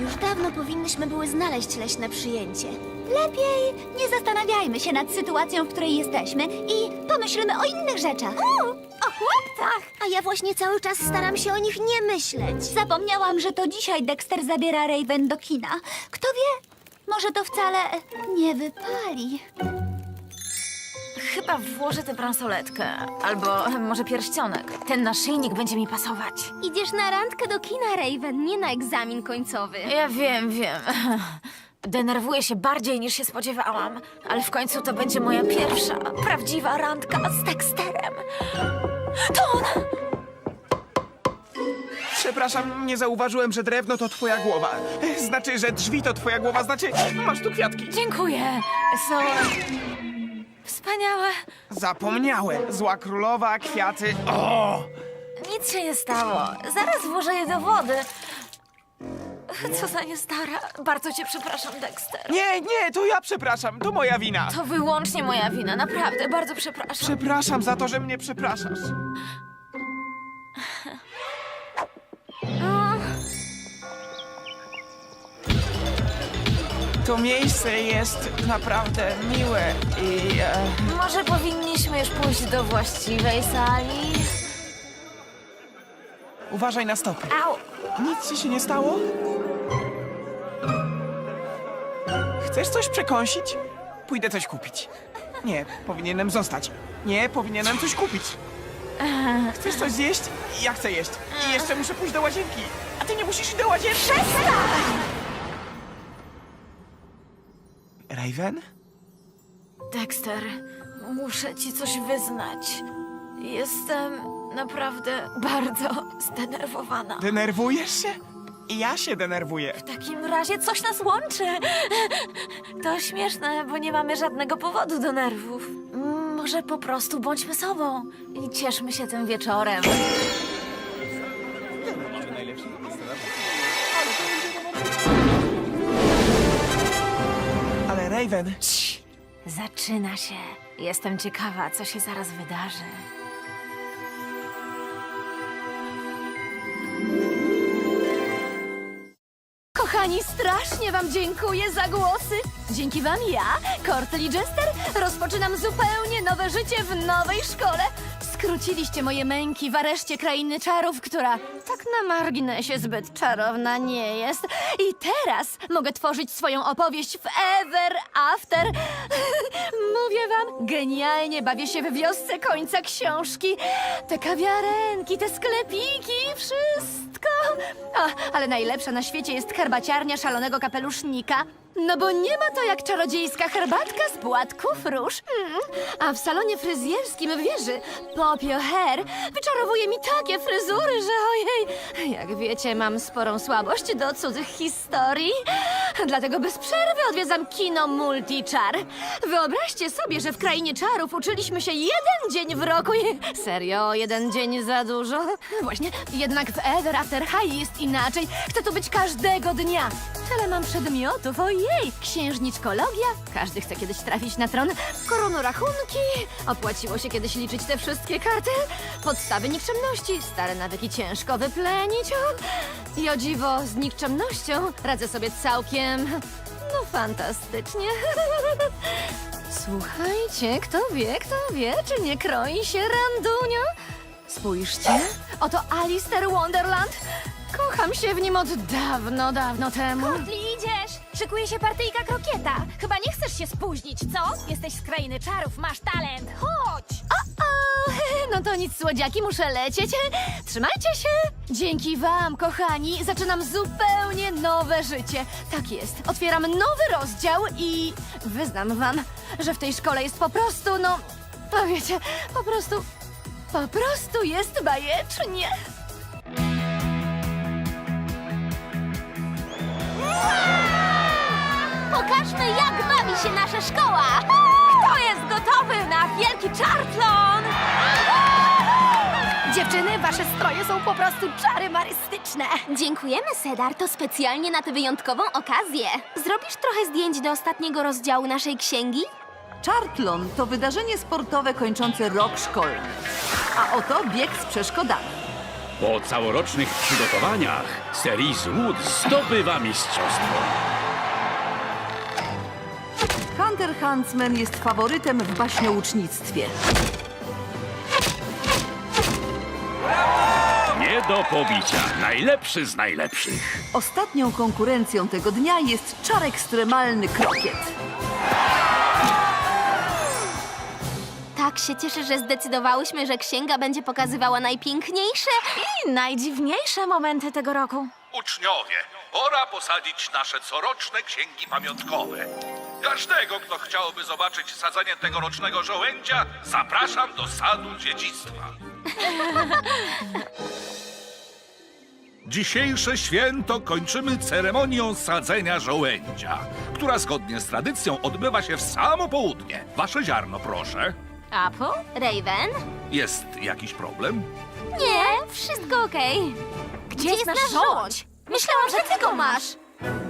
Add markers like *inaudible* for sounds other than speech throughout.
Już dawno powinnyśmy były znaleźć leśne przyjęcie. Lepiej nie zastanawiajmy się nad sytuacją, w której jesteśmy i pomyślmy o innych rzeczach. o chłopcach! A ja właśnie cały czas staram się o nich nie myśleć. Zapomniałam, że to dzisiaj Dexter zabiera Raven do kina. Kto wie, może to wcale nie wypali. Chyba włożę tę bransoletkę. Albo może pierścionek. Ten naszyjnik będzie mi pasować. Idziesz na randkę do kina, Raven, nie na egzamin końcowy. Ja wiem, wiem. *laughs* Denerwuję się bardziej niż się spodziewałam, ale w końcu to będzie moja pierwsza, prawdziwa randka z Dexterem. To on! Przepraszam, nie zauważyłem, że drewno to twoja głowa. Znaczy, że drzwi to twoja głowa, znaczy, masz tu kwiatki. Dziękuję. Są wspaniałe. Zapomniałem. Zła królowa, kwiaty. O! Nic się nie stało. Zaraz włożę je do wody. Co za niestara. Bardzo cię przepraszam, Dexter. Nie, nie, to ja przepraszam, to moja wina. To wyłącznie moja wina, naprawdę, bardzo przepraszam. Przepraszam za to, że mnie przepraszasz. To miejsce jest naprawdę miłe i... E, Może powinniśmy już pójść do właściwej sali? uważaj na stopy. Au! Nic ci się nie stało? Chcesz coś przekąsić? Pójdę coś kupić. Nie, powinienem zostać. Nie, powinienem coś kupić. Chcesz coś zjeść? Ja chcę jeść. I jeszcze muszę pójść do łazienki. A ty nie musisz iść do łazienki. Raven? Dexter, muszę ci coś wyznać. Jestem naprawdę bardzo zdenerwowana. Denerwujesz się? Ja się denerwuję. W takim razie coś nas łączy. To śmieszne, bo nie mamy żadnego powodu do nerwów. Mm, Może po prostu bądźmy sobą i cieszmy się tym wieczorem. Raven, Zaczyna się. Jestem ciekawa, co się zaraz wydarzy. Kochani, strasznie wam dziękuję za głosy. Dzięki wam ja, Courtney Jester, rozpoczynam zupełnie nowe życie w nowej szkole. Skróciliście moje męki w areszcie krainy czarów, która tak na marginesie zbyt czarowna nie jest. I teraz mogę tworzyć swoją opowieść w Ever After. *laughs* Mówię wam, genialnie bawię się w wiosce końca książki. Te kawiarenki, te sklepiki, wszystko. Ale najlepsza na świecie jest herbaciarnia szalonego kapelusznika. No bo nie ma to jak czarodziejska herbatka z płatków róż. Mm. A w salonie fryzjerskim wieży Popio Hair wyczarowuje mi takie fryzury, że ojej. Jak wiecie, mam sporą słabość do cudzych historii. Dlatego bez przerwy odwiedzam kino Multichar. Wyobraźcie sobie, że w krainie czarów uczyliśmy się jeden dzień w roku. i- Serio, jeden dzień za dużo? Właśnie, jednak w Ever After High jest inaczej. Chcę tu być każdego dnia. Tyle mam przedmiotów, ojej! Księżniczkologia, każdy chce kiedyś trafić na tron. Koronorachunki, opłaciło się kiedyś liczyć te wszystkie karty. Podstawy nikczemności, stare nawyki ciężko wyplenić. I o dziwo, z nikczemnością radzę sobie całkiem... no fantastycznie. *laughs* Słuchajcie, kto wie, kto wie, czy nie kroi się randunio? Spójrzcie, oto Alistair Wonderland. Kocham się w nim od dawno, dawno temu. idziesz! Szykuje się partyjka krokieta. Chyba nie chcesz się spóźnić, co? Jesteś z krainy czarów, masz talent. Chodź! O, *laughs* no to nic, słodziaki, muszę lecieć. Trzymajcie się! Dzięki wam, kochani, zaczynam zupełnie nowe życie. Tak jest, otwieram nowy rozdział i wyznam wam, że w tej szkole jest po prostu, no, no wiecie, po prostu, po prostu jest bajecznie. Pokażmy, jak bawi się nasza szkoła! Kto jest gotowy na wielki czartlon? Dziewczyny, wasze stroje są po prostu czarymarystyczne. Dziękujemy, Sedar, to specjalnie na tę wyjątkową okazję. Zrobisz trochę zdjęć do ostatniego rozdziału naszej księgi? Chartlon to wydarzenie sportowe kończące rok szkolny. A oto bieg z przeszkodami. Po całorocznych przygotowaniach Cerise Wood zdobywa mistrzostwo. Hunter Huntsman jest faworytem w baśnioucznictwie. Nie do pobicia. Najlepszy z najlepszych. Ostatnią konkurencją tego dnia jest czar ekstremalny krokiet. Tak się cieszę, że zdecydowałyśmy, że księga będzie pokazywała najpiękniejsze. I najdziwniejsze momenty tego roku. Uczniowie, pora posadzić nasze coroczne księgi pamiątkowe. Każdego, kto chciałby zobaczyć sadzenie tegorocznego żołędzia, zapraszam do sadu dziedzictwa. *laughs* Dzisiejsze święto kończymy ceremonią sadzenia żołędzia, która zgodnie z tradycją odbywa się w samo południe. Wasze ziarno, proszę. Apple? Raven? Jest jakiś problem? Nie, wszystko okej. Gdzie, jest nasz żołądź? Myślałam, że ty go masz.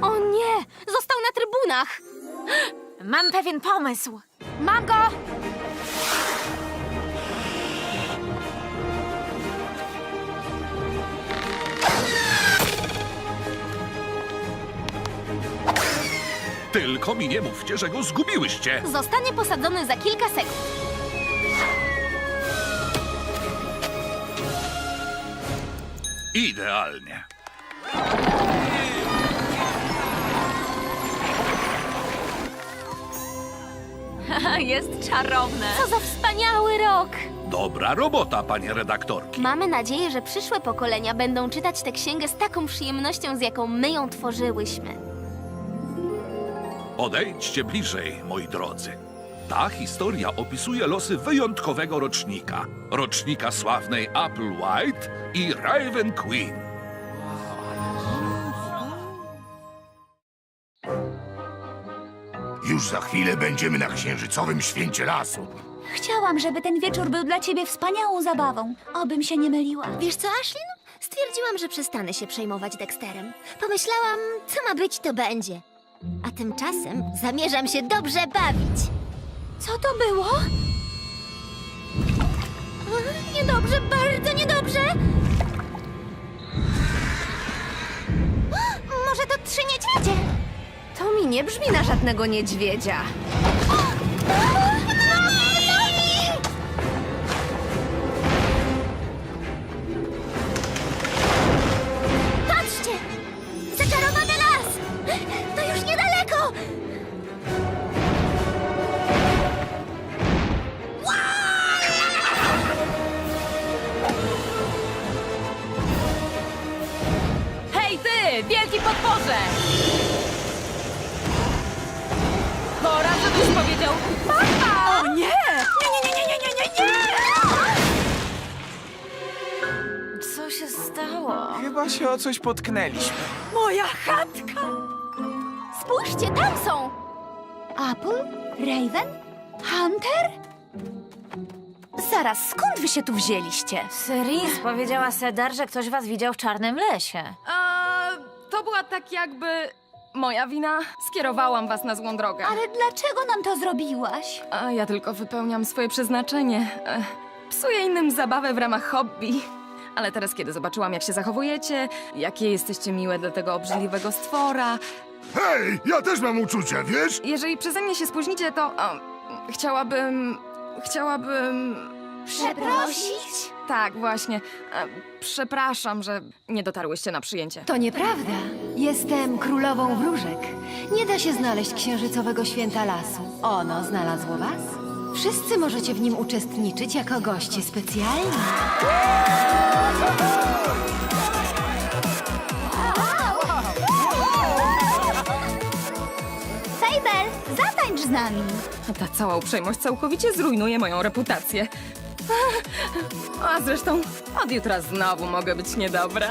O nie, został na trybunach. Mam pewien pomysł. Mam go! Tylko mi nie mówcie, że go zgubiłyście. Zostanie posadzony za kilka sekund. Idealnie. *laughs* Jest czarowne. Co za wspaniały rok! Dobra robota, panie redaktorki. Mamy nadzieję, że przyszłe pokolenia będą czytać tę księgę z taką przyjemnością, z jaką my ją tworzyłyśmy. Odejdźcie bliżej, moi drodzy. Ta historia opisuje losy wyjątkowego rocznika. Rocznika sławnej Applewhite i Raven Queen. Już za chwilę będziemy na księżycowym święcie lasu. Chciałam, żeby ten wieczór był dla ciebie wspaniałą zabawą. Obym się nie myliła. Wiesz co, Ashlyn? Stwierdziłam, że przestanę się przejmować Dexterem. Pomyślałam, co ma być, to będzie. A tymczasem zamierzam się dobrze bawić. Co to było? Niedobrze, bardzo niedobrze! Może to trzy niedźwiedzie? To mi nie brzmi na żadnego niedźwiedzia. Chyba się o coś potknęliśmy. Moja chatka! Spójrzcie, tam są! Apple? Raven? Hunter? Zaraz, skąd wy się tu wzięliście? Cerise powiedziała Cedar, że ktoś was widział w czarnym lesie. A, to była tak jakby moja wina. Skierowałam was na złą drogę. Ale dlaczego nam to zrobiłaś? A ja tylko wypełniam swoje przeznaczenie. E, Psuję innym zabawę w ramach hobby. Ale teraz, kiedy zobaczyłam, jak się zachowujecie, jakie jesteście miłe dla tego obrzydliwego stwora, Hej, ja też mam uczucia, wiesz? jeżeli przeze mnie się spóźnicie, to o, chciałabym. Chciałabym. Przeprosić? Tak, właśnie. E, Przepraszam, że nie dotarłyście na przyjęcie. To nieprawda. Jestem królową wróżek. Nie da się znaleźć księżycowego święta lasu. Ono znalazło was? Wszyscy możecie w nim uczestniczyć jako goście specjalni. Fable, zatańcz z nami. Ta cała uprzejmość całkowicie zrujnuje moją reputację. A zresztą od jutra znowu mogę być niedobra.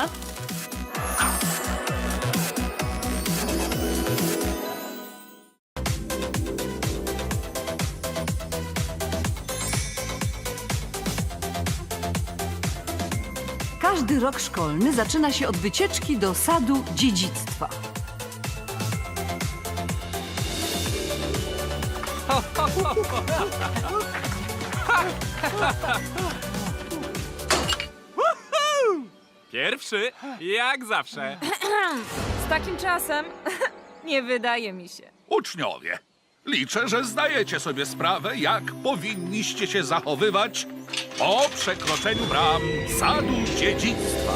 Każdy rok szkolny zaczyna się od wycieczki do sadu dziedzictwa. Pierwszy, jak zawsze. Z takim czasem *laughs* nie wydaje mi się. Uczniowie, liczę, że zdajecie sobie sprawę, jak powinniście się zachowywać po przekroczeniu bram sadu dziedzictwa.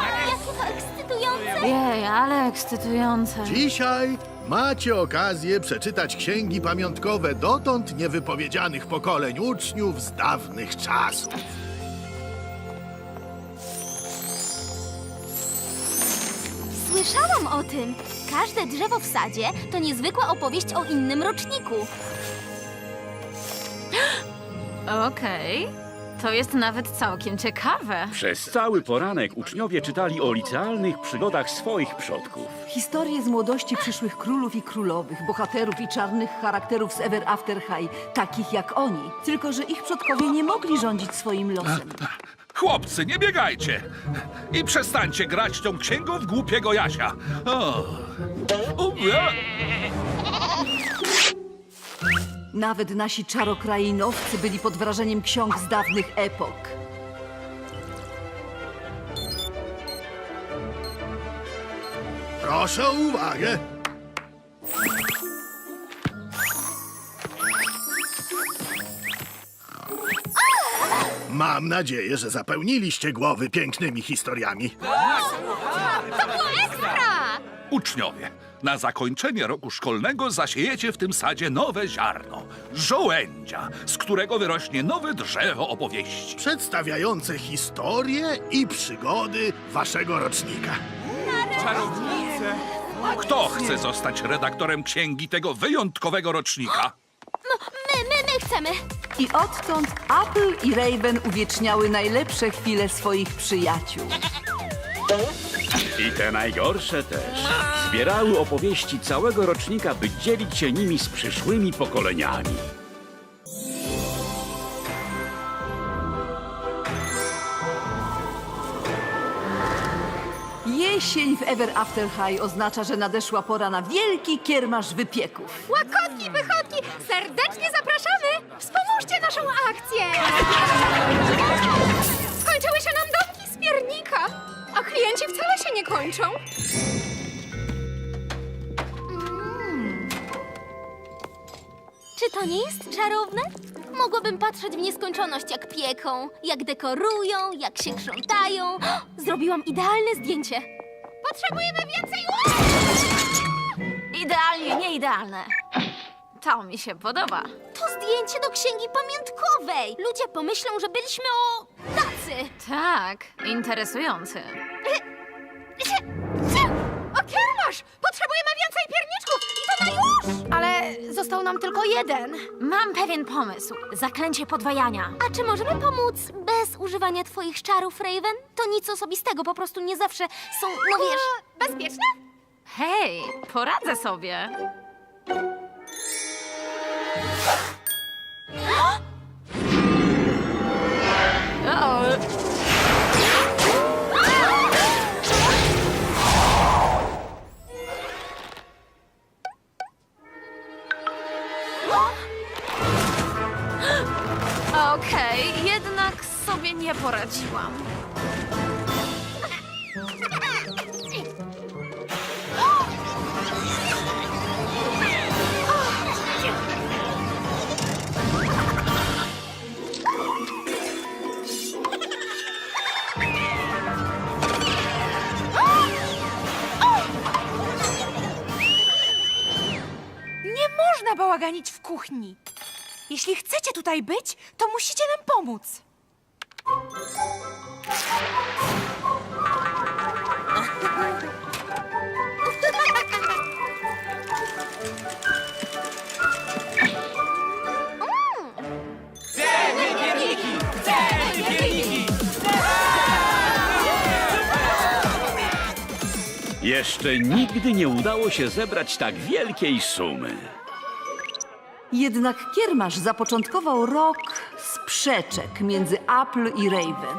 Jakie to ekscytujące! Jej, ale ekscytujące. Dzisiaj macie okazję przeczytać księgi pamiątkowe dotąd niewypowiedzianych pokoleń uczniów z dawnych czasów. Słyszałam o tym. Każde drzewo w sadzie to niezwykła opowieść o innym roczniku. Okej, to jest nawet całkiem ciekawe. Przez cały poranek uczniowie czytali o licealnych przygodach swoich przodków. Historie z młodości przyszłych królów i królowych, bohaterów i czarnych charakterów z Ever After High, takich jak oni. Tylko, że ich przodkowie nie mogli rządzić swoim losem. Chłopcy, nie biegajcie i przestańcie grać tą księgą w głupiego Jasia. O. O, e. Nawet nasi czarokrainowcy byli pod wrażeniem ksiąg z dawnych epok. Proszę o uwagę. Mam nadzieję, że zapełniliście głowy pięknymi historiami. Uczniowie, na zakończenie roku szkolnego zasiejecie w tym sadzie nowe ziarno. Żołędzia, z którego wyrośnie nowe drzewo opowieści. Przedstawiające historie i przygody waszego rocznika. Czarownice. Kto chce zostać redaktorem księgi tego wyjątkowego rocznika? My, my, my chcemy! I odtąd Apple i Raven uwieczniały najlepsze chwile swoich przyjaciół. I te najgorsze też. Zbierały opowieści całego rocznika, by dzielić się nimi z przyszłymi pokoleniami. Jesień w Ever After High oznacza, że nadeszła pora na wielki kiermasz wypieków. Łakotki, wychodki, serdecznie zapraszamy! Wspomóżcie naszą akcję! Skończyły się nam domki z piernika, a klienci wcale się nie kończą. Czy to nie jest czarowne? Mogłabym patrzeć w nieskończoność, jak pieką, jak dekorują, jak się krzątają. *gasps* Zrobiłam idealne zdjęcie. Potrzebujemy więcej Idealnie, nie idealne. To mi się podoba. To zdjęcie do księgi pamiątkowej. Ludzie pomyślą, że byliśmy o tacy. Tak, interesujący. O kiermasz! Potrzebujemy więcej pierniczków i to na już! Ale został nam tylko jeden. Mam pewien pomysł. Zaklęcie podwajania. A czy możemy pomóc bez używania twoich czarów, Raven? To nic osobistego, po prostu nie zawsze są, no wiesz... Bezpieczne? Hej, poradzę sobie. Nie poradziłam. Można bałaganić w kuchni. Jeśli chcecie tutaj być, to musicie nam pomóc. Jeszcze nigdy nie udało się zebrać tak wielkiej sumy. Jednak kiermasz zapoczątkował rok sprzeczek między Apple i Raven.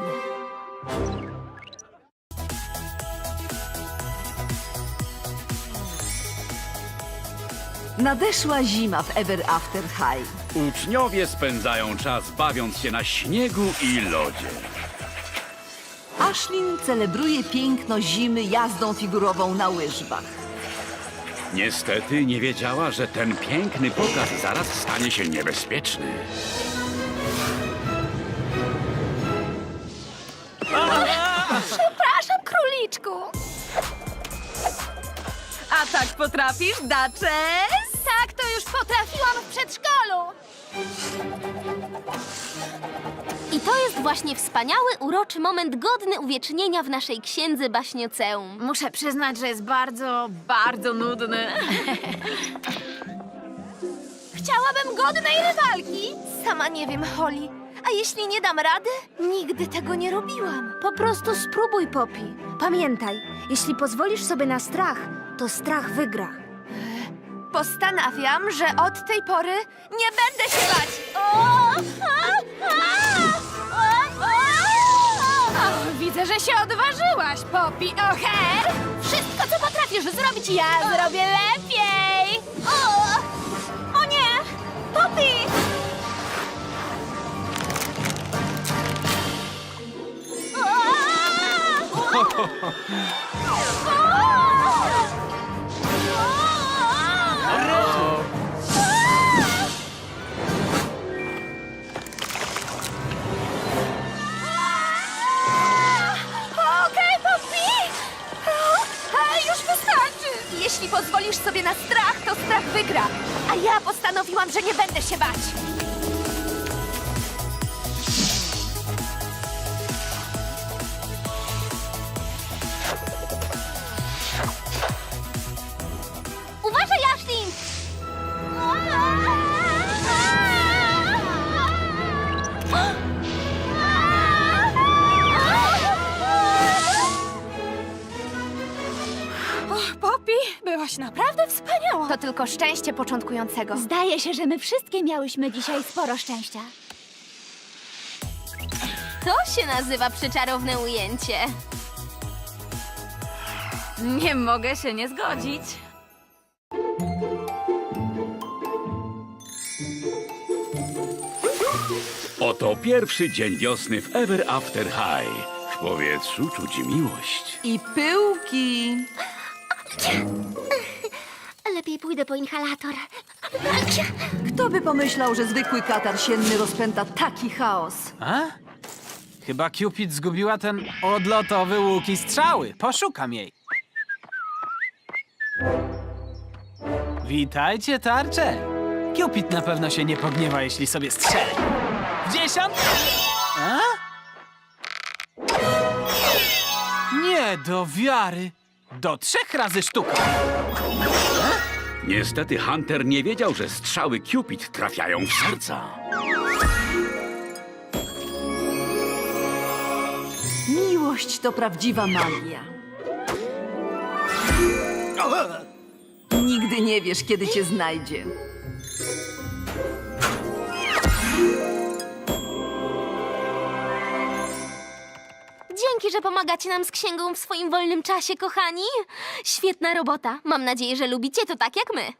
Nadeszła zima w Ever After High. Uczniowie spędzają czas bawiąc się na śniegu i lodzie. Ashlyn celebruje piękno zimy jazdą figurową na łyżwach. Niestety nie wiedziała, że ten piękny pokaz zaraz stanie się niebezpieczny. A tak potrafisz, Daczes? Tak, to już potrafiłam w przedszkolu. I to jest właśnie wspaniały, uroczy moment godny uwiecznienia w naszej księdze baśnioceum. Muszę przyznać, że jest bardzo, bardzo nudny. *laughs* Chciałabym godnej rywalki. Sama nie wiem, Holly. A jeśli nie dam rady? Nigdy tego nie robiłam. Po prostu spróbuj, Poppy. Pamiętaj, jeśli pozwolisz sobie na strach, to strach wygra. Postanawiam, że od tej pory nie będę się bać. O! A! A! O! Widzę, że się odważyłaś, Poppy O'Hare. Wszystko, co potrafisz zrobić, ja zrobię lepiej. O! O nie! Poppy! Okej, Poppy! A, już wystarczy! Jeśli pozwolisz sobie na strach, to strach wygra. A ja postanowiłam, że nie będę się bać. Byłaś naprawdę wspaniała. To tylko szczęście początkującego. Zdaje się, że my wszystkie miałyśmy dzisiaj sporo szczęścia. To się nazywa przyczarowne ujęcie. Nie mogę się nie zgodzić. Oto pierwszy dzień wiosny w Ever After High. W powietrzu czuć miłość. I pyłki. Lepiej pójdę po inhalator. Kto by pomyślał, że zwykły katar sienny rozpęta taki chaos? A? Chyba Cupid zgubiła ten odlotowy łuk i strzały. Poszukam jej. Witajcie, tarcze. Cupid na pewno się nie pogniewa, jeśli sobie strzeli. W dziesiąt... A? Nie do wiary. Do trzech razy sztuka. Niestety Hunter nie wiedział, że strzały Cupid trafiają w serca. Miłość to prawdziwa magia. Nigdy nie wiesz, kiedy cię znajdzie. Dzięki, że pomagacie nam z księgą w swoim wolnym czasie, kochani. Świetna robota. Mam nadzieję, że lubicie to tak jak my.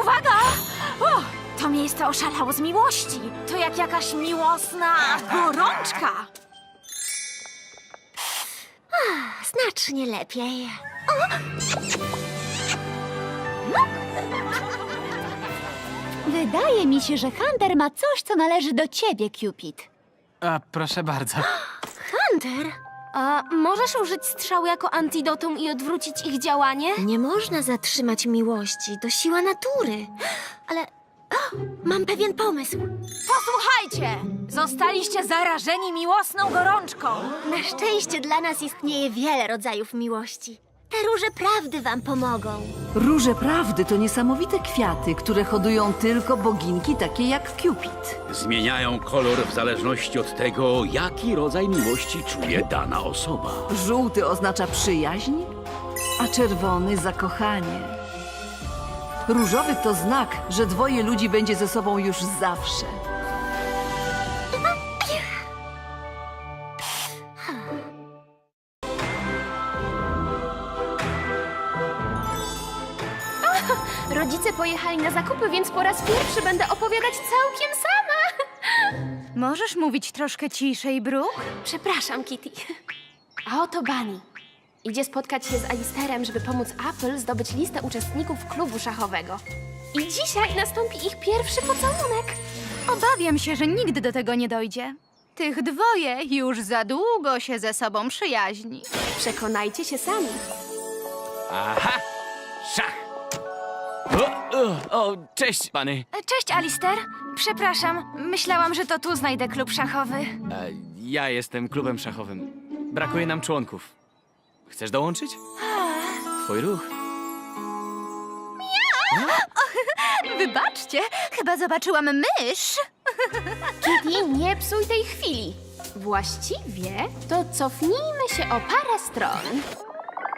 Uwaga! O, to miejsce oszalało z miłości. To jak jakaś miłosna gorączka. Znacznie lepiej. Wydaje mi się, że Hunter ma coś, co należy do ciebie, Cupid. A, proszę bardzo. Hunter, a możesz użyć strzały jako antidotum i odwrócić ich działanie? Nie można zatrzymać miłości, to siła natury. Ale o, mam pewien pomysł. Posłuchajcie! Zostaliście zarażeni miłosną gorączką. Na szczęście dla nas istnieje wiele rodzajów miłości. Te róże prawdy wam pomogą. Róże prawdy to niesamowite kwiaty, które hodują tylko boginki takie jak Cupid. Zmieniają kolor w zależności od tego, jaki rodzaj miłości czuje dana osoba. Żółty oznacza przyjaźń, a czerwony zakochanie. Różowy to znak, że dwoje ludzi będzie ze sobą już zawsze. Pojechali na zakupy, więc po raz pierwszy będę opowiadać całkiem sama. *laughs* Możesz mówić troszkę ciszej, Brooke? Przepraszam, Kitty. A oto Bunny. Idzie spotkać się z Alisterem, żeby pomóc Apple zdobyć listę uczestników klubu szachowego. I dzisiaj nastąpi ich pierwszy pocałunek. Obawiam się, że nigdy do tego nie dojdzie. Tych dwoje już za długo się ze sobą przyjaźni. Przekonajcie się sami. Aha! Szach! O, o, o, cześć, pany. Cześć, Alister. Przepraszam, myślałam, że to tu znajdę klub szachowy. E, ja jestem klubem szachowym. Brakuje nam członków. Chcesz dołączyć? Twój ruch. *laughs* Wybaczcie, chyba zobaczyłam mysz. *laughs* Kitty, nie psuj tej chwili. Właściwie to cofnijmy się o parę stron.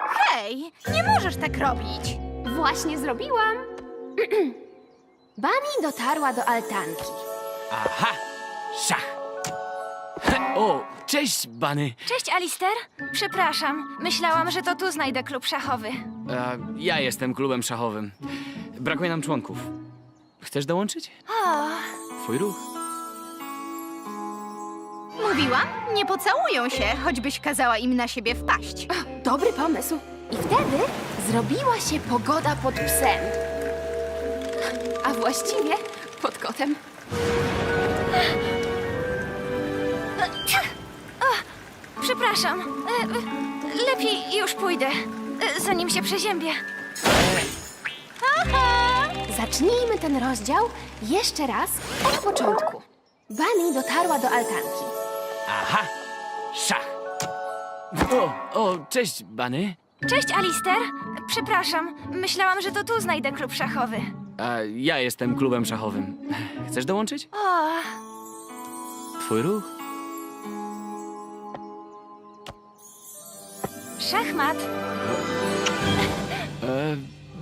Hej, nie możesz tak robić. Właśnie zrobiłam. *clears throat* Bunny dotarła do altanki. Aha! Szach! He, O, cześć, Bany. Cześć, Alister. Przepraszam, myślałam, że to tu znajdę klub szachowy. E, ja jestem klubem szachowym. Brakuje nam członków. Chcesz dołączyć? Twój ruch. Mówiłam, nie pocałują się, choćbyś kazała im na siebie wpaść. Dobry pomysł. I wtedy zrobiła się pogoda pod psem. A właściwie pod kotem. Przepraszam. E, e, lepiej już pójdę, e, zanim się przeziębię. Zacznijmy ten rozdział jeszcze raz od początku. Bunny dotarła do altanki. Aha! Szach! O, o, cześć, Bany. Cześć, Alister. Przepraszam, myślałam, że to tu znajdę klub szachowy. E, ja jestem klubem szachowym. Chcesz dołączyć? O, Twój ruch. szachmat. E,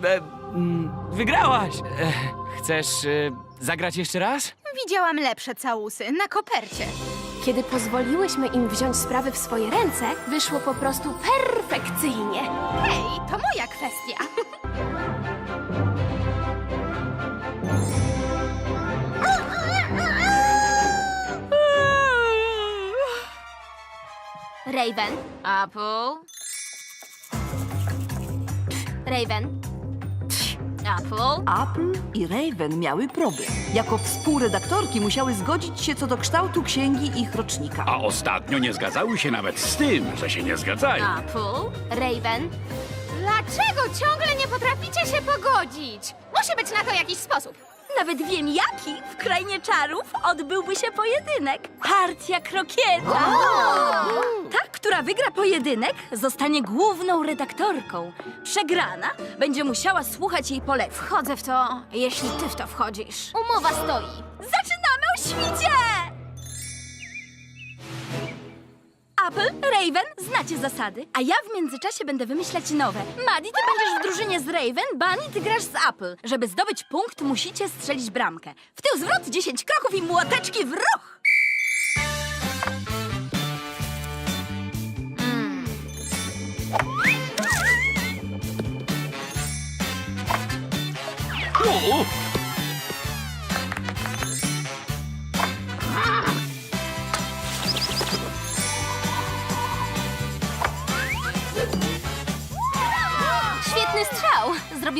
e, mm, wygrałaś! E, chcesz e, zagrać jeszcze raz? Widziałam lepsze całusy na kopercie. Kiedy pozwoliłyśmy im wziąć sprawy w swoje ręce, wyszło po prostu perfekcyjnie. Hej, to moja kwestia. *laughs* Raven, Apple. Raven, Apple. Apple i Raven miały problem. Jako współredaktorki musiały zgodzić się co do kształtu księgi ich rocznika. A ostatnio nie zgadzały się nawet z tym, że się nie zgadzają. Apple. Raven. Dlaczego ciągle nie potraficie się pogodzić? Musi być na to jakiś sposób. Nawet wiem jaki. W Krainie Czarów odbyłby się pojedynek. Partia krokieta. Ta, która wygra pojedynek, zostanie główną redaktorką. Przegrana będzie musiała słuchać jej poleceń. Wchodzę w to, jeśli ty w to wchodzisz. Umowa stoi. Zaczynamy o świcie! Apple, Raven, znacie zasady, a ja w międzyczasie będę wymyślać nowe. Maddie, ty będziesz w drużynie z Raven, Bunny, ty grasz z Apple. Żeby zdobyć punkt, musicie strzelić bramkę. W tył zwrot, 10 kroków i młoteczki w ruch!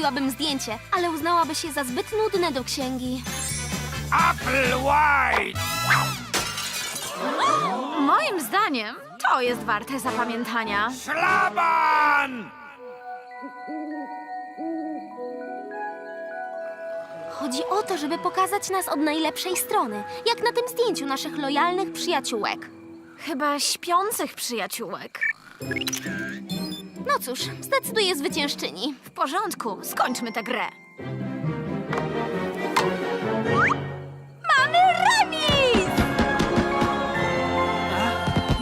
Zrobiłabym zdjęcie, ale uznałaby się za zbyt nudne do księgi. Apple White! Moim zdaniem to jest warte zapamiętania. Szlaban! Chodzi o to, żeby pokazać nas od najlepszej strony, jak na tym zdjęciu naszych lojalnych przyjaciółek. Chyba śpiących przyjaciółek. No cóż, zdecyduje zwyciężczyni. W porządku, skończmy tę grę. Mamy remis!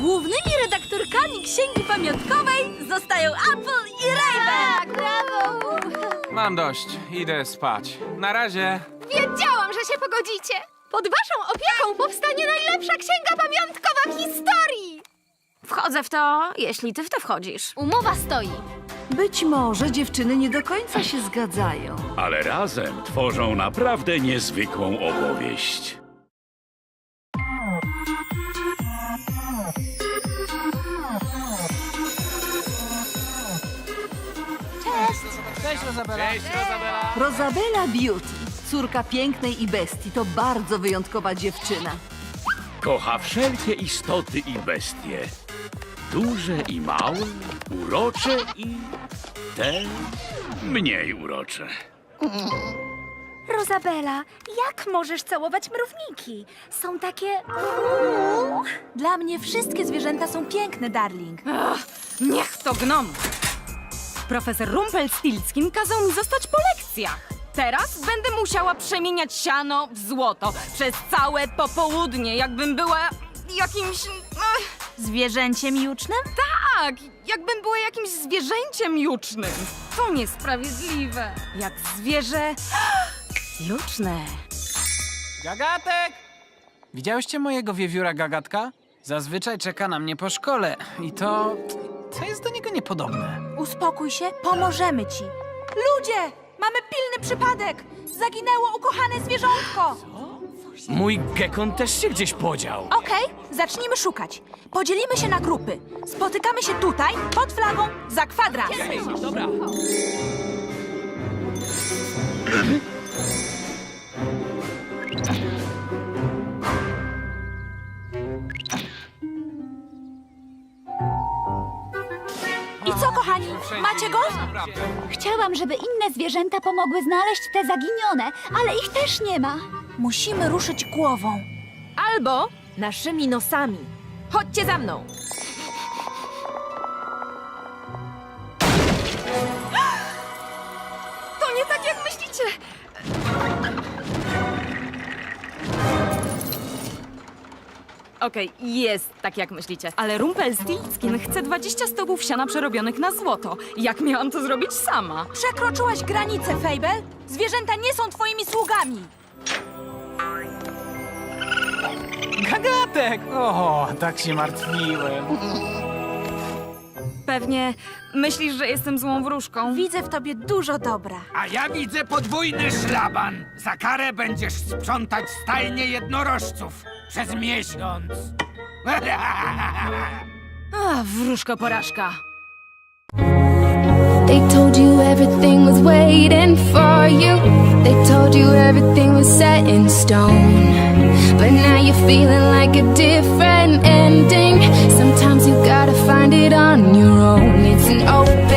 Głównymi redaktorkami Księgi Pamiątkowej zostają Apple i Raven! brawo! Mam dość, idę spać. Na razie. Wiedziałam, że się pogodzicie. Pod waszą opieką powstanie najlepsza księga pamiątkowa w historii. Wchodzę w to, jeśli ty w to wchodzisz. Umowa stoi. Być może dziewczyny nie do końca się zgadzają. Ale razem tworzą naprawdę niezwykłą opowieść. Cześć, Rozabela. Cześć, Rozabela. Rosabella Beauty, córka pięknej i bestii, to bardzo wyjątkowa dziewczyna. Kocha wszelkie istoty i bestie. Duże i małe, urocze i te mniej urocze. Rozabela, jak możesz całować mrówniki? Są takie... Dla mnie wszystkie zwierzęta są piękne, darling. Niech to gnom! Profesor Rumpelstiltskin kazał mi zostać po lekcjach. Teraz będę musiała przemieniać siano w złoto przez całe popołudnie, jakbym była jakimś... Ech, Zwierzęciem jucznym? tak, jakbym była jakimś zwierzęciem jucznym. To niesprawiedliwe. Jak zwierzę... *gasps* juczne. Gagatek! Widziałyście mojego wiewióra Gagatka? Zazwyczaj czeka na mnie po szkole i to... to jest do niego niepodobne. Uspokój się, pomożemy ci. Ludzie! Mamy pilny przypadek! Zaginęło ukochane zwierzątko! Mój gekon też się gdzieś podział. Okej, zacznijmy szukać. Podzielimy się na grupy. Spotykamy się tutaj, pod flagą, za kwadrat. Dobra. I co, kochani? Macie go? Chciałam, żeby inne zwierzęta pomogły znaleźć te zaginione, ale ich też nie ma. Musimy ruszyć głową. Albo naszymi nosami. Chodźcie za mną. To nie tak, jak myślicie. Okej, jest tak, jak myślicie. Ale Rumpelstiltskin chce 20 stogów siana przerobionych na złoto. Jak miałam to zrobić sama? Przekroczyłaś granicę, Fable. Zwierzęta nie są twoimi sługami. Gagatek! O, tak się martwiłem. Pewnie myślisz, że jestem złą wróżką. Widzę w tobie dużo dobra. A ja widzę podwójny szlaban. Za karę będziesz sprzątać stajnie jednorożców przez miesiąc. *laughs* A, wróżko porażka. They told you everything was waiting for you. They told you everything was set in stone. But now you're feeling like a different find it on your own. It's an open